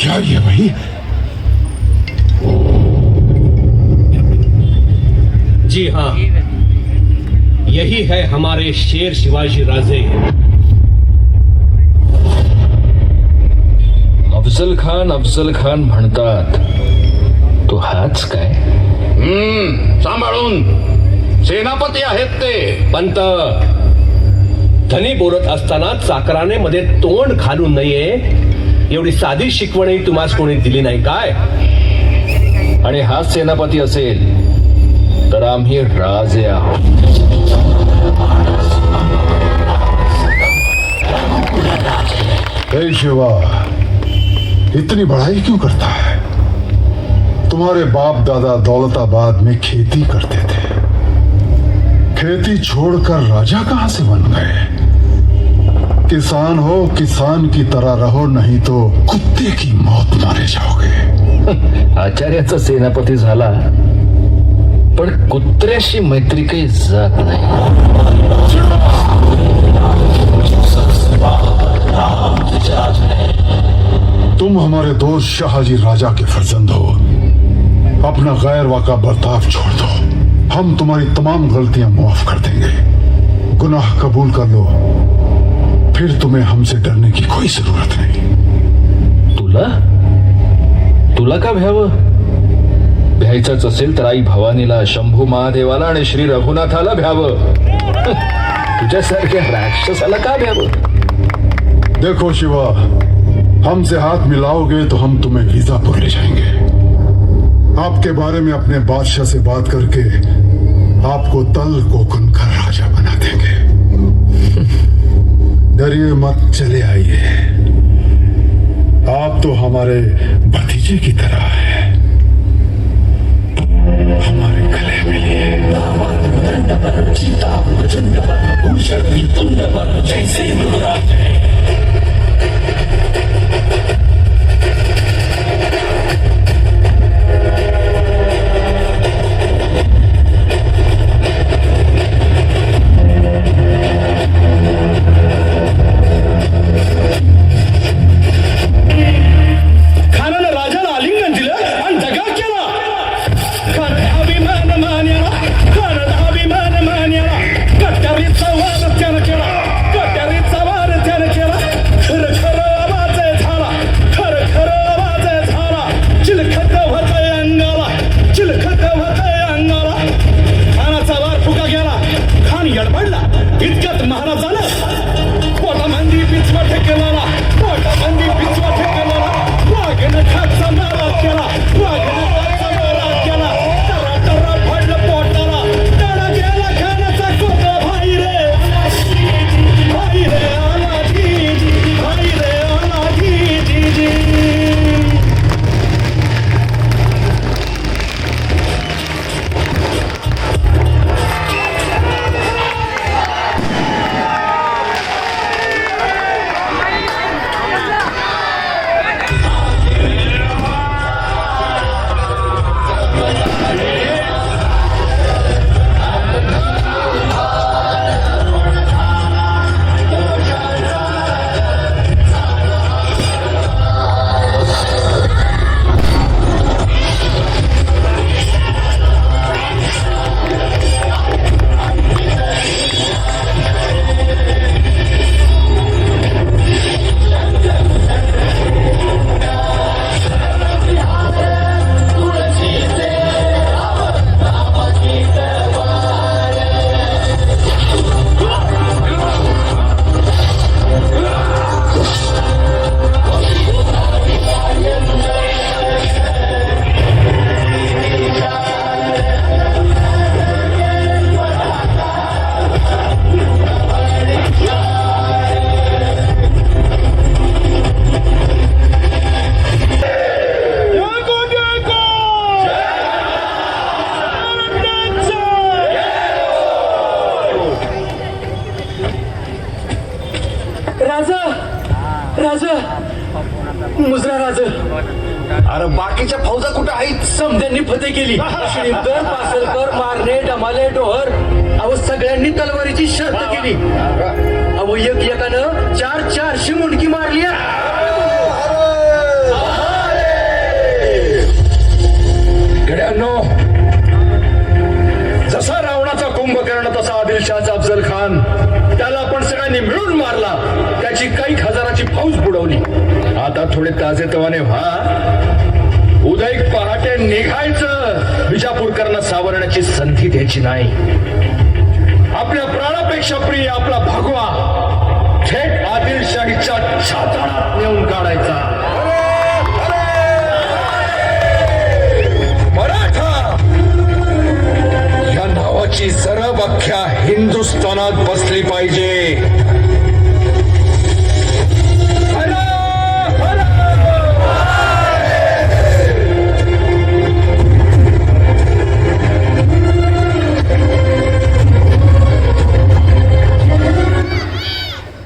क्या ये वही जी हाँ। यही है हमारे शेर शिवाजी राजे। अफजल खान अफजल खान म्हणतात तो हाच काय? हम्म सांभाळून. सेनापती आहेत ते. पंत धनी बोलत असताना चाकराने मध्ये तोंड घालू नये एवढी साधी शिकवणही तुम्हाला कोणी दिली नाही. काय? आणि हाच सेनापती असेल, तर आम्ही राजे आहोत. शिवा, इतनी बड़ाई क्यों करता है? तुम्हारे बाप दादा दौलताबाद में खेती करते थे। खेती छोड़कर राजा कहाँ से बन गए? किसान हो किसान की तरह रहो नहीं तो कुत्ते की मौत मारे जाओगे। आचार्याचा सेनापती झाला पण कुत्र्याशी मैत्री काही जात नाही. तुम हमारे दोस्त शाहजी राजा के फर्जंद हो। अपना गैर वाका बर्ताव छोड़ दो। हम तुम्हारी तमाम गलतियाँ माफ़ कर देंगे। गुनाह कबूल कर लो। फिर तुम्हें हमसे डरने की कोई ज़रूरत नहीं। तुला? तुला का भ्यावं भ्यायचंच असेल तर आई भवानीला शंभू महादेवाला आणि श्री रघुनाथाला भ्यावं तुझ्यासारख्या राक्षसाला का भ्यावं देखो शिवा हमसे हाथ मिलाओगे तो हम तुम्हें वीजापुर ले जाएँगे। आपके बारे में अपने बादशाह से बात करके आपको तल का राजा बना देंगे। डरिए मत, चले आइए। आप तो हमारे भतीजे की तरह है। हमारे गले मिलिए खानानं राजा राजा मुजरा राजा. अरे बाकीच्या फौजा कुठं आहेत? समद्यांनी फते केली. श्रीमकर पासलकर मारणे डमाले डोहर अहो सगळ्यांनी तलवारीची शर्त केली. अहो एक एकानं चार चारशे मुंडकी मारली थोडे ताजे तवाने व्हा. उदय पहाटे निघायचं. विजापूरकरांना सावरण्याची संधी द्यायची नाही.